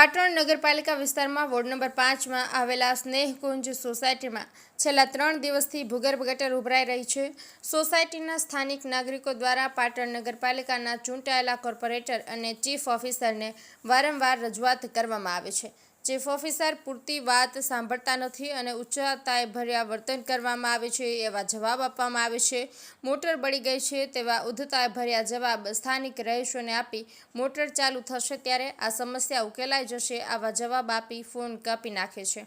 પાટણ નગરપાલિકા વિસ્તારમાં ward number પાંચમાં આવેલા સ્નેહકુંજ સોસાયટીમાં છેલ્લા ત્રણ દિવસથી ભૂગર્ભ ગટર ઉભરાઈ રહી છે. સોસાયટીના સ્થાનિક નાગરિકો દ્વારા પાટણ નગરપાલિકાના ચૂંટાયેલા કોર્પોરેટર અને ચીફ ઓફિસરને વારંવાર રજૂઆત કરવામાં આવે છે. ચીફ ઓફિસર પૂરતી વાત સાંભળતા નથી અને ઉચ્ચતાએ ભર્યા વર્તન કરવામાં આવે છે, એવા જવાબ આપવામાં આવે છે. મોટર બળી ગઈ છે તેવા ઉદ્ધતાએ ભર્યા જવાબ સ્થાનિક રહીશોને આપી મોટર ચાલુ થશે ત્યારે આ સમસ્યા ઉકેલાઈ જશે, આવા જવાબ આપી ફોન કાપી નાખે છે.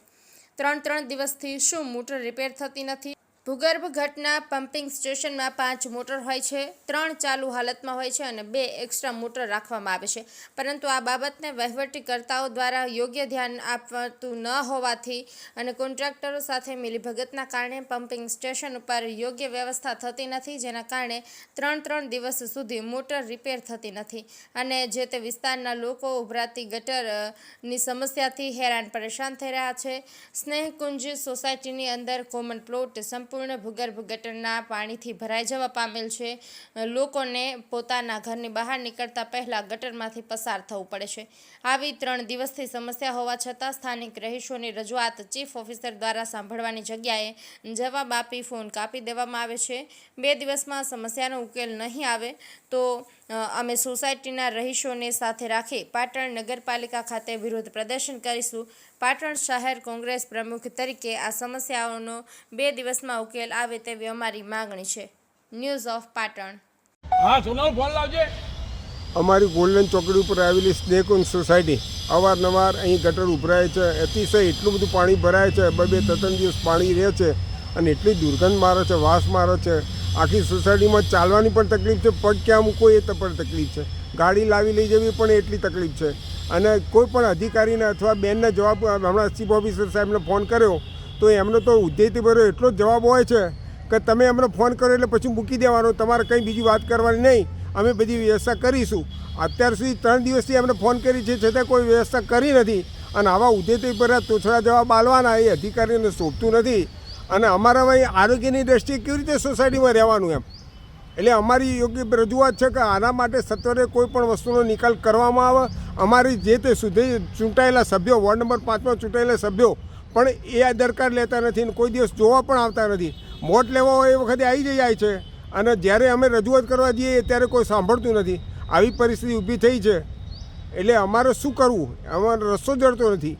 ત્રણ ત્રણ દિવસથી શું મોટર રિપેર થતી નથી? ભૂગર્ભ ઘટના પમ્પિંગ સ્ટેશનમાં પાંચ મોટર હોય છે, ત્રણ ચાલુ હાલતમાં હોય છે અને બે એક્સ્ટ્રા મોટર રાખવામાં આવે છે. પરંતુ આ બાબતને વહીવટીકર્તાઓ દ્વારા યોગ્ય ધ્યાન આપવાતું ન હોવાથી અને કોન્ટ્રાક્ટરો સાથે મિલીભગતના કારણે પમ્પિંગ સ્ટેશન ઉપર યોગ્ય વ્યવસ્થા થતી નથી, જેના કારણે ત્રણ ત્રણ દિવસ સુધી મોટર રિપેર થતી નથી અને જે તે વિસ્તારના લોકો ઉભરાતી ગટરની સમસ્યાથી હેરાન પરેશાન થઈ રહ્યા છે. સ્નેહકુંજ સોસાયટીની અંદર કોમન પ્લોટ સંપૂર્ણ ભૂગર્ભ ગટરના પાણીથી ભરાઈ જવા પામેલ છે. લોકોને પોતાના ઘરની બહાર નીકળતા પહેલાં ગટરમાંથી પસાર થવું પડે છે. આવી ત્રણ દિવસથી સમસ્યા હોવા છતાં સ્થાનિક રહીશોની રજૂઆત ચીફ ઓફિસર દ્વારા સાંભળવાની જગ્યાએ જવાબ આપી ફોન કાપી દેવામાં આવે છે. બે દિવસમાં સમસ્યાનો ઉકેલ નહીં આવે તો અમે સોસાયટીના રહીશોને સાથે રાખી પાટણ નગરપાલિકા ખાતે વિરોધ પ્રદર્શન કરીશું. પાટણ શહેર કોંગ્રેસ પ્રમુખ તરીકે આ સમસ્યાઓનો બે દિવસમાં ઉકેલ આવે તેવી અમારી માગણી છે. News of Patan. હા સોનલ ફોન લાવજે. અમારી ગોલ્ડન ચોકડી ઉપર આવેલી સ્નેકુંજ સોસાયટી અવારનવાર અહીં ગટર ઉભરાય છે. અતિશય એટલું બધું પાણી ભરાય છે. બે બે ત્રણ દિવસ પાણી રહે છે અને એટલી દુર્ગંધ મારે છે વાસ મારે છે. આખી સોસાયટીમાં ચાલવાની પણ તકલીફ છે, પગ ક્યાં મૂકો એ તો પણ તકલીફ છે. ગાડી લાવી લઈ જવી પણ એટલી તકલીફ છે. અને કોઈ પણ અધિકારીને અથવા બેનને જવાબ, હમણાં ચીફ ઓફિસર સાહેબને ફોન કર્યો, તો એમનો તો ઉદ્ધેયથી ભર્યો એટલો જ જવાબ હોય છે કે તમે એમને ફોન કરો એટલે પછી મૂકી દેવાનો, તમારે કંઈ બીજી વાત કરવાની નહીં. અમે બધી વ્યવસ્થા કરીશું. અત્યાર સુધી ત્રણ દિવસથી એમને ફોન કરી છે, છતાં કોઈ વ્યવસ્થા કરી નથી. અને આવા ઉદ્દેતી પર તોછડા જવાબ આલવાના, એ અધિકારીને શોભતું નથી. અને અમારા આરોગ્યની દ્રષ્ટિએ કેવી રીતે સોસાયટીમાં રહેવાનું એમ? એટલે અમારી યોગ્ય રજૂઆત છે કે આના માટે સત્વરે કોઈ પણ વસ્તુનો નિકાલ કરવામાં આવે. અમારી જે તે સુધી ચૂંટાયેલા સભ્યો, વોર્ડ નંબર પાંચમાં ચૂંટાયેલા સભ્યો, પણ એ આ દરકાર લેતા નથી અને કોઈ દિવસ જોવા પણ આવતા નથી. મોટ લેવા હોય એ વખતે આવી જાય છે. અને જ્યારે અમે રજૂઆત કરવા જઈએ ત્યારે કોઈ સાંભળતું નથી. આવી પરિસ્થિતિ ઊભી થઈ છે. એટલે અમારે શું કરવું? અમારો રસ્તો જડતો નથી.